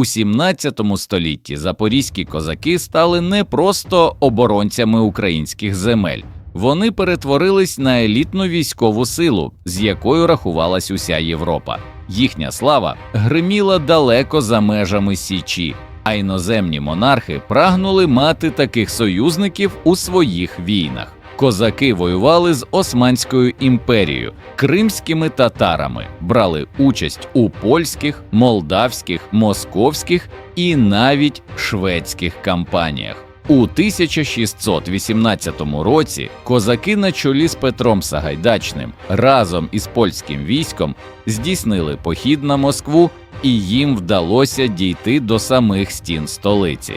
У 17 столітті запорізькі козаки стали не просто оборонцями українських земель, вони перетворились на елітну військову силу, з якою рахувалась уся Європа. Їхня слава гриміла далеко за межами Січі, а іноземні монархи прагнули мати таких союзників у своїх війнах. Козаки воювали з Османською імперією, кримськими татарами, брали участь у польських, молдавських, московських і навіть шведських кампаніях. У 1618 році козаки на чолі з Петром Сагайдачним разом із польським військом здійснили похід на Москву, і їм вдалося дійти до самих стін столиці.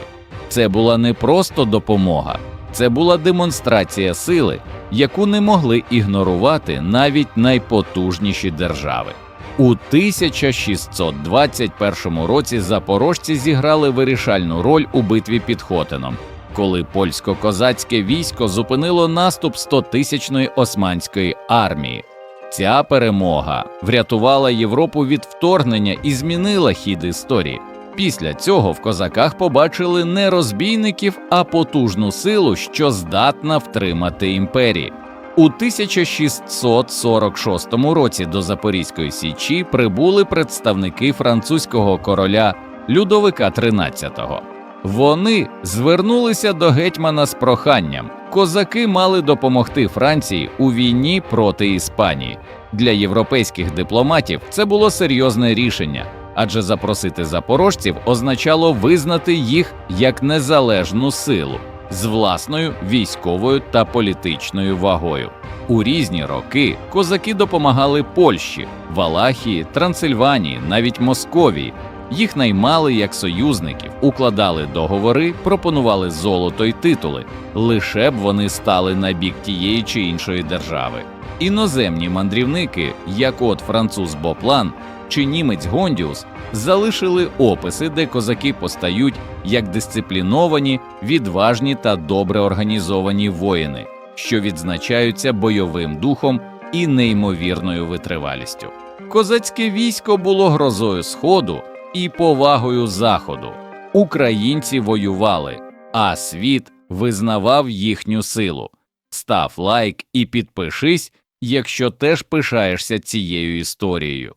Це була не просто допомога, це була демонстрація сили, яку не могли ігнорувати навіть найпотужніші держави. У 1621 році запорожці зіграли вирішальну роль у битві під Хотином, коли польсько-козацьке військо зупинило наступ 100-тисячної османської армії. Ця перемога врятувала Європу від вторгнення і змінила хід історії. Після цього в козаках побачили не розбійників, а потужну силу, що здатна втримати імперії. У 1646 році до Запорізької січі прибули представники французького короля Людовика XIII. Вони звернулися до гетьмана з проханням. Козаки мали допомогти Франції у війні проти Іспанії. Для європейських дипломатів це було серйозне рішення, адже запросити запорожців означало визнати їх як незалежну силу з власною військовою та політичною вагою. У різні роки козаки допомагали Польщі, Валахії, Трансильванії, навіть Московії. Їх наймали як союзників, укладали договори, пропонували золото й титули, лише б вони стали на бік тієї чи іншої держави. Іноземні мандрівники, як от француз Боплан чи німець Гондіус, залишили описи, де козаки постають як дисципліновані, відважні та добре організовані воїни, що відзначаються бойовим духом і неймовірною витривалістю. Козацьке військо було грозою сходу і повагою заходу. Українці воювали, а світ визнавав їхню силу. Став лайк і підпишись, якщо теж пишаєшся цією історією.